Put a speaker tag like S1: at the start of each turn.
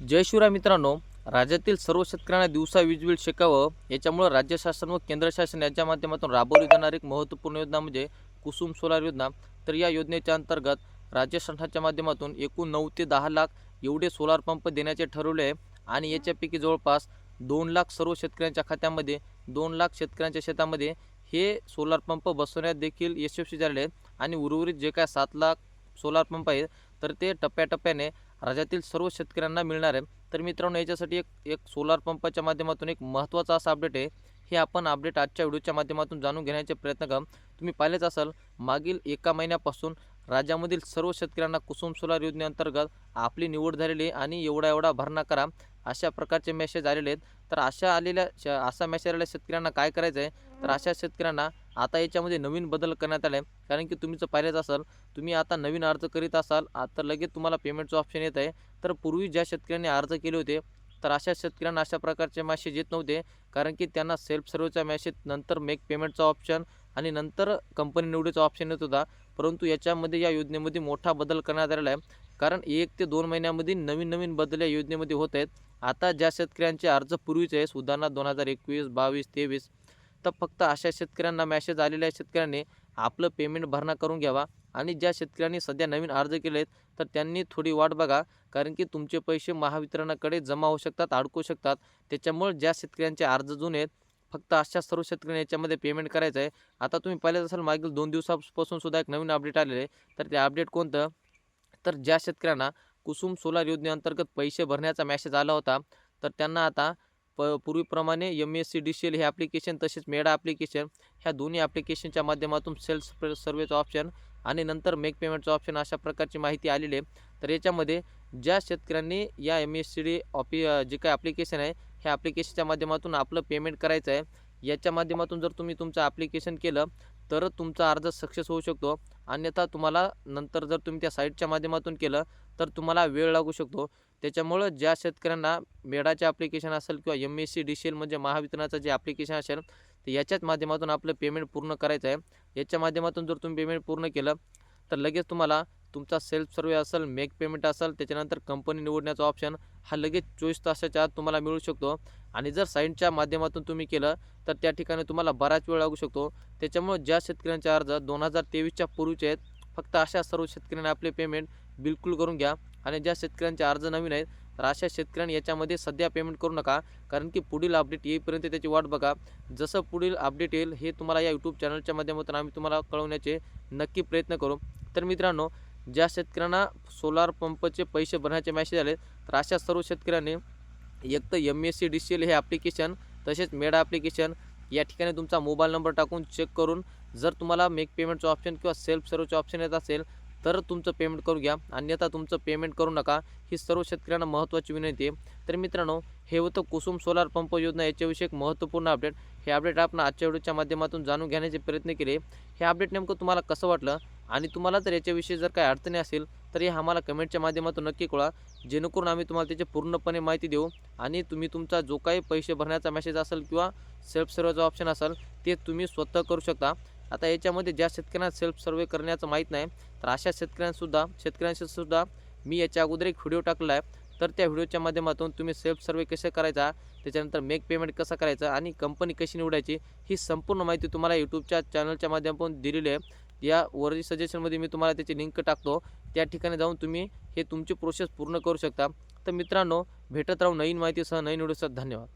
S1: जय शिवराय मित्रांनो राज्यातील सर्व शेतकऱ्यांना दिवसा वीज बिल शिकावं याच्यामुळं राज्य शासन व केंद्र शासन याच्या माध्यमातून राबवली जाणारी एक महत्त्वपूर्ण योजना म्हणजे कुसुम सोलार योजना. तर या योजनेच्या अंतर्गत राज्य शासनाच्या माध्यमातून एकूण नऊ ते दहा लाख एवढे सोलार पंप देण्याचे ठरवले आहे. आणि याच्यापैकी जवळपास दोन लाख सर्व शेतकऱ्यांच्या खात्यामध्ये दोन लाख शेतकऱ्यांच्या शेतामध्ये हे सोलार पंप बसवण्यात देखील यशस्वी झाले आहेत. आणि उर्वरित जे काय सात लाख सोलार पंप आहेत तर ते टप्प्याटप्प्याने राज्यातील सर्व शेतकऱ्यांना मिळणार आहे. तर मित्रांनो याच्यासाठी एक एक सोलार पंपाच्या माध्यमातून एक महत्त्वाचा असा अपडेट आहे. हे आपण अपडेट आजच्या व्हिडिओच्या माध्यमातून जाणून घेण्याचे प्रयत्न करा. तुम्ही पाहिलेच असाल मागील एका महिन्यापासून राज्यामधील सर्व शेतकऱ्यांना कुसुम सोलार योजनेअंतर्गत आपली निवड झालेली आहे आणि एवढा एवढा भरणा करा. अशा प्रकारचे मेसेज आलेले आहेत. तर अशा आलेल्या श असा मेसेज आलेल्या शेतकऱ्यांना काय करायचं आहे तर अशा शेतकऱ्यांना आता याच्यामध्ये नवीन बदल करण्यात आला आहे कारण की तुम्ही जर पाहिलेच असाल तुम्ही आता नवीन अर्ज करीत असाल आता लगेच तुम्हाला पेमेंटचं ऑप्शन येत आहे तर पूर्वी ज्या शेतकऱ्यांनी अर्ज केले होते तर अशा शेतकऱ्यांना अशा प्रकारचे मॅसेज येत नव्हते. कारण की त्यांना सेल्फ सर्व्हचा मॅसेज नंतर मेक पेमेंटचा ऑप्शन आणि नंतर कंपनी निवडीचा ऑप्शन येत होता. परंतु याच्यामध्ये या योजनेमध्ये मोठा बदल करण्यात आलेला आहे. कारण एक ते दोन महिन्यामध्ये नवीन नवीन बदल या योजनेमध्ये होत आहेत. आता ज्या शेतकऱ्यांचे अर्ज पूर्वीचे आहे उदाहरणार्थ दोन हजार एकवीस बावीस तेवीस तर फक्त अशा शेतकऱ्यांना मॅसेज आलेल्या शेतकऱ्यांनी आपलं पेमेंट भरणा करून घ्यावा. आणि ज्या शेतकऱ्यांनी सध्या नवीन अर्ज केले आहेत तर त्यांनी थोडी वाट बघा. कारण की तुमचे पैसे महावितरणाकडे जमा होऊ शकतात अडकू शकतात. त्याच्यामुळे ज्या शेतकऱ्यांचे अर्ज जुने आहेत फक्त अशा सर्व शेतकऱ्यांनी याच्यामध्ये पेमेंट करायचं आहे आता तुम्ही पाहिलेच असाल मागील दोन दिवसापासून सुद्धा एक नवीन अपडेट आलेले आहे. तर ते अपडेट कोणतं? तर ज्या शेतकऱ्यांना कुसुम सोलार योजनेअंतर्गत पैसे भरण्याचा मॅसेज आला होता तर त्यांना आता प पूर्वीप्रमाणे M S C D C L हे ॲप्लिकेशन तसेच मेडा ॲप्लिकेशन ह्या दोन्ही ॲप्लिकेशनच्या माध्यमातून सेल्स सर्वेचं ऑप्शन आणि नंतर मेक पेमेंटचं ऑप्शन अशा प्रकारची माहिती आलेली आहे. तर याच्यामध्ये ज्या शेतकऱ्यांनी या एम एस सी डी ऑफि जे काय ॲप्लिकेशन आहे ह्या ॲप्लिकेशनच्या माध्यमातून आपलं पेमेंट करायचं आहे याच्या माध्यमातून जर तुम्ही तुमचं ॲप्लिकेशन केलं तरच तुमचा अर्ज सक्सेस होऊ शकतो. अन्यथा तुम्हाला नंतर जर तुम्ही त्या साईटच्या माध्यमातून केलं तर तुम्हाला वेळ लागू शकतो. त्याच्यामुळं ज्या शेतकऱ्यांना मेडाचे ॲप्लिकेशन असेल किंवा M S C D C L म्हणजे महावितरणाचं जे ॲप्लिकेशन असेल तर याच्याच माध्यमातून आपलं पेमेंट पूर्ण करायचं आहे. याच्या माध्यमातून जर तुम्ही पेमेंट पूर्ण केलं तर लगेच तुम्हाला तुमचा सेल्फ सर्वे असेल मेक पेमेंट असेल त्याच्यानंतर कंपनी निवडण्याचं ऑप्शन हा लगेच चोवीस तासाच्या आत तुम्हाला मिळू शकतो. आणि जर साईटच्या माध्यमातून तुम्ही केलं तर त्या ठिकाणी तुम्हाला बराच वेळ लागू शकतो. त्याच्यामुळे ज्या शेतकऱ्यांचे अर्ज दोन हजार तेवीसच्या पूर्वीचे आहेत फक्त अशा सर्व शेतकऱ्यांनी आपले पेमेंट बिलकुल करून घ्या. आणि ज्या शेतकऱ्यांचे अर्ज नवीन आहेत तर अशा शेतकऱ्यांनी याच्यामध्ये सध्या पेमेंट करू नका. कारण की पुढील अपडेट येईपर्यंत त्याची वाट बघा. जसं पुढील अपडेट येईल हे तुम्हाला या यूट्यूब चॅनलच्या माध्यमातून आम्ही तुम्हाला कळवण्याचे नक्की प्रयत्न करू. तर मित्रांनो ज्या शेतकऱ्यांना सोलार पंपचे पैसे भरण्याचे मॅसेज आले तर अशा सर्व शेतकऱ्यांनी एक तर M S C D C L हे ॲप्लिकेशन तसेच मेडा ॲप्लिकेशन या ठिकाणी तुमचा मोबाईल नंबर टाकून चेक करून जर तुम्हाला मेक पेमेंटचं ऑप्शन किंवा सेल्फ सर्वचं ऑप्शन येत असेल तर तुमचं पेमेंट करू घ्या. अन्यथा तुमचं पेमेंट करू नका. ही सर्व शेतकऱ्यांना महत्त्वाची विनंती आहे. तर मित्रांनो हे होतं कुसुम सोलार पंप योजना. याच्याविषयी एक महत्त्वपूर्ण अपडेट हे अपडेट आपण आजच्या व्हिडिओच्या माध्यमातून जाणून घेण्याचे प्रयत्न केले. हे अपडेट नेमकं तुम्हाला कसं वाटलं? आणि तुम्हाला जर याच्याविषयी जर काही अडचणी असेल तर हे आम्हाला कमेंटच्या माध्यमातून नक्की कळा जेणेकरून आम्ही तुम्हाला त्याची पूर्णपणे माहिती देऊ आणि तुम्ही तुमचा जो काही पैसे भरण्याचा मेसेज असेल किंवा सेल्फ सर्वेचा ऑप्शन असेल ते तुम्ही स्वतः करू शकता. आता याच्यामध्ये ज्या शेतकऱ्यांना सेल्फ सर्वे करण्याचं माहीत नाही तर अशा शेतकऱ्यांसुद्धा शेतकऱ्यांशी सुद्धा मी याच्या अगोदर एक व्हिडिओ टाकला आहे. तर त्या व्हिडिओच्या माध्यमातून तुम्ही सेल्फ सर्वे कसे करायचा त्याच्यानंतर मेक पेमेंट कसं करायचं आणि कंपनी कशी निवडायची ही संपूर्ण माहिती तुम्हाला यूट्यूबच्या चॅनलच्या माध्यमातून दिलेली आहे. या वरती सजेशनमध्ये मी तुम्हाला त्याची लिंक टाकतो. त्या ठिकाणी जाऊन तुम्ही हे तुमची प्रोसेस पूर्ण करू शकता. तर मित्रांनो भेटत राहू नवीन माहितीसह नवीन व्हिडिओसह धन्यवाद.